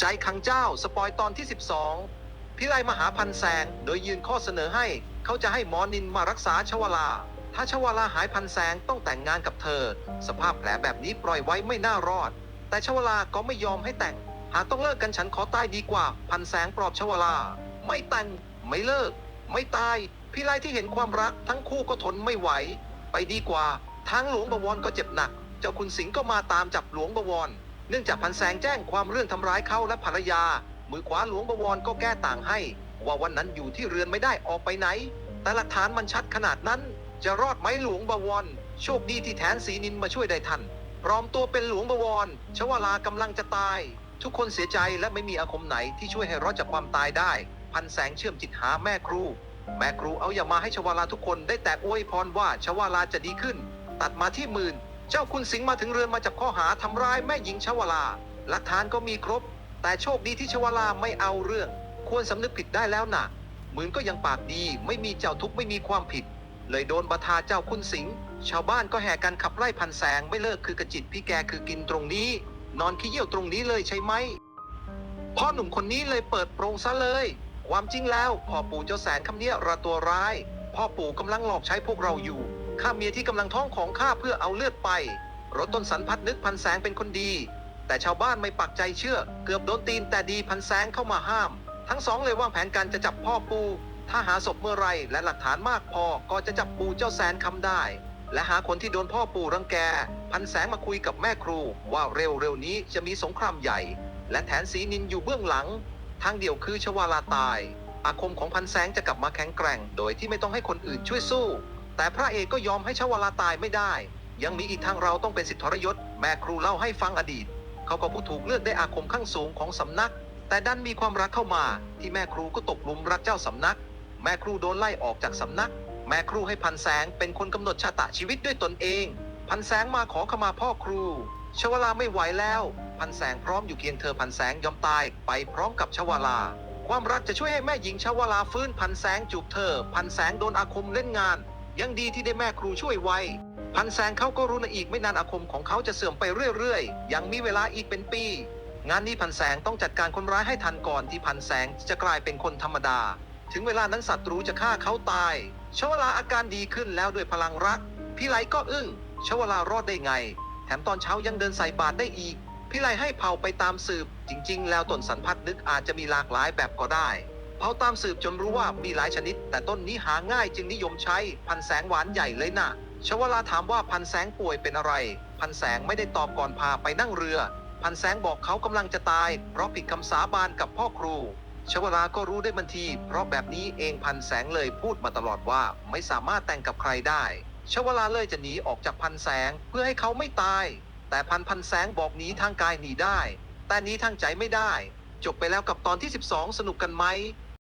ใจขังเจ้าสปอยตอนที่ 12 พิไลมหาพันแสงโดยยืนข้อเสนอให้ เขาจะให้หมอนินมารักษาชวลา ถ้าชวลาหายพันแสงต้องแต่งงานกับเธอ สภาพแผลแบบนี้ปล่อยไว้ไม่น่ารอด แต่ชวลาก็ไม่ยอมให้แต่ง หากต้องเลิกกันฉันขอตายดีกว่า พันแสงปลอบชวลา ไม่แต่ง ไม่เลิก ไม่ตาย พิไลที่เห็นความรักทั้งคู่ก็ทนไม่ไหว ไปดีกว่าทางหลวงบวรก็เจ็บหนัก เจ้าคุณสิงห์ก็มาตามจับหลวงบวร เนื่องจากพันแสงแจ้งความเรื่องทำร้ายเขาและภรรยา มือขวาหลวงบวรก็แก้ต่างให้ ว่าวันนั้นอยู่ที่เรือนไม่ได้ออกไปไหน แต่หลักฐานมันชัดขนาดนั้น จะรอดไหมหลวงบวร โชคดีที่แทนสีนินมาช่วยได้ทันปลอมตัวเป็นหลวงบวรชวลากำลังจะตาย ทุกคนเสียใจและไม่มีอาคมไหนที่ช่วยให้รอดจากความตายได้ พันแสงเชื่อมจิตหาแม่ครู แม่ครูเอาอย่ามาให้ชวลาทุกคนได้แต่อวยพรว่าชวลาจะดีขึ้น ตัดมาที่หมื่น เจ้าคุณสิงห์มาถึงเรือนมาจับข้อหาทำร้ายแม่หญิงชวลาหลักฐานก็มีครบ แต่โชคดีที่ชวลาไม่เอาเรื่อง ควรสำนึกผิดได้แล้วนะหมื่นก็ยังปากดีไม่มีเจ้าทุกข์ไม่มีความผิด เลยโดนบัทาเจ้าคุณสิงห์ชาวบ้านก็แห่กันขับไล่พันแสงไม่เลิกคือกระจิตพี่แกคือกินตรงนี้ นอนขี้เยี่ยวตรงนี้เลยใช่ไหมพ่อหนุ่มคนนี้เลยเปิดโปรงซะเลย ความจริงแล้วพ่อปู่เจ้าแสนคำเนี้ยระตัวร้าย พ่อปู่กำลังหลอกใช้พวกเราอยู่ ข้าเมียที่กำลังท้องของข้าเพื่อเอาเลือดไป รถต้นสันพัดนึกพันแสงเป็นคนดี แต่ชาวบ้านไม่ปักใจเชื่อ เกือบโดนตีนแต่ดีพันแสงเข้ามาห้าม ทั้งสองเลยวางแผนการจะจับพ่อปู ถ้าหาศพเมื่อไรและหลักฐานมากพอก็จะจับปูเจ้าแสนคำได้ และหาคนที่โดนพ่อปูรังแก พันแสงมาคุยกับแม่ครู ว่าเร็วๆนี้จะมีสงครามใหญ่ และแทนสีนินอยู่เบื้องหลัง ทางเดียวคือชวาลาตาย อาคมของพันแสงจะกลับมาแข็งแกร่ง โดยที่ไม่ต้องให้คนอื่นช่วยสู้ แต่พระเอกก็ยอมให้ชวลาตายไม่ได้ ยังมีอีกทางเราต้องเป็นสิทธิทรยศ แม่ครูเล่าให้ฟังอดีต เขาก็ผู้ถูกเลือกได้อาคมข้างสูงของสำนัก แต่ดันมีความรักเข้ามาที่แม่ครูก็ตกหลุมรักเจ้าสำนัก แม่ครูโดนไล่ออกจากสำนัก แม่ครูให้พันแสงเป็นคนกำหนดชะตาชีวิตด้วยตนเอง พันแสงมาขอขมาพ่อครู ชวลาไม่ไหวแล้ว พันแสงพร้อมอยู่เคียงเธอพันแสงยอมตายไปพร้อมกับชวลาความรักจะช่วยให้แม่หญิงชวลาฟื้นพันแสงจูบเธอ พันแสงโดนอาคมเล่นงาน ยังดีที่ได้แม่ครูช่วยไว้ พันแสงเขาก็รู้นะอีกไม่นานอาคมของเขาจะเสื่อมไปเรื่อยๆ ยังมีเวลาอีกเป็นปี งานนี้พันแสงต้องจัดการคนร้ายให้ทันก่อนที่พันแสงจะกลายเป็นคนธรรมดา ถึงเวลานั้นศัตรูจะฆ่าเขาตายชวลาอาการดีขึ้นแล้วด้วยพลังรัก พี่ไลก็อึ้งชวลารอดได้ไง แถมตอนเช้ายังเดินใส่บาตรได้อีก พี่ไลให้เผาไปตามสืบ จริง ๆ แล้วตนสันพัดนึกอาจจะมีหลากหลายแบบก็ได้ เผาตามสืบจนรู้ว่ามีหลายชนิด แต่ต้นนี้หาง่ายจึงนิยมใช้พันแสงหวานใหญ่เลยนะชวลาถามว่าพันแสงป่วยเป็นอะไร พันแสงไม่ได้ตอบก่อนพาไปนั่งเรือ พันแสงบอกเขากำลังจะตาย เพราะผิดคำสาบานกับพ่อครูชวลาก็รู้ได้บันที เพราะแบบนี้เองพันแสงเลยพูดมาตลอดว่าไม่สามารถแต่งกับใครได้ ชวลาเลยจะหนีออกจากพันแสงเพื่อให้เขาไม่ตาย แต่พันพันแสงบอกหนีทางกายหนีได้ แต่หนีทางใจไม่ได้ จบไปแล้วกับตอนที่ 12 สนุกกันไหม